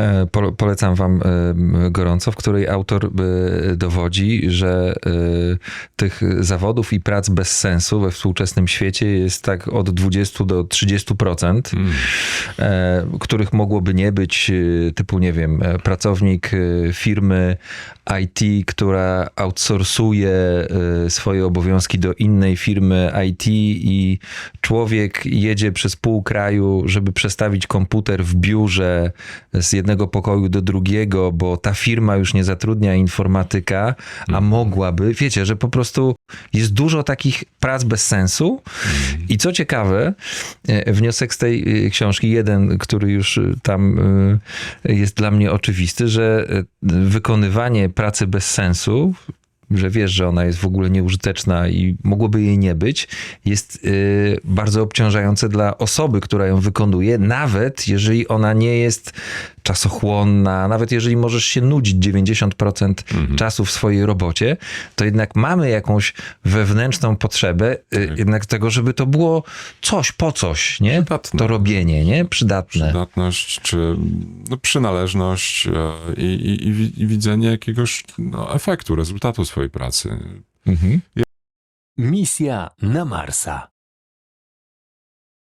uh, Po, polecam wam e, gorąco, w której autor e, dowodzi, że e, tych zawodów i prac bez sensu we współczesnym świecie jest tak od 20 do 30%, e, których mogłoby nie być, typu, nie wiem, pracownik firmy IT, która outsourcuje swoje obowiązki do innej firmy IT i człowiek jedzie przez pół kraju, żeby przestawić komputer w biurze z jednego pokoju do drugiego, bo ta firma już nie zatrudnia informatyka, a mogłaby. Wiecie, że po prostu jest dużo takich prac bez sensu. I co ciekawe, e, wniosek z tej e, książki, jeden, który już e, tam jest dla mnie oczywisty, że wykonywanie pracy bez sensu, że wiesz, że ona jest w ogóle nieużyteczna i mogłoby jej nie być, jest y, bardzo obciążające dla osoby, która ją wykonuje, nawet jeżeli ona nie jest czasochłonna, nawet jeżeli możesz się nudzić 90% czasu w swojej robocie, to jednak mamy jakąś wewnętrzną potrzebę y, jednak tego, żeby to było coś po coś, nie? Przydatne. To robienie, nie? Przydatne. Przydatność czy no, przynależność e, i, i, i widzenie jakiegoś no, efektu, rezultatu swojej pracy. Mhm. Misja na Marsa.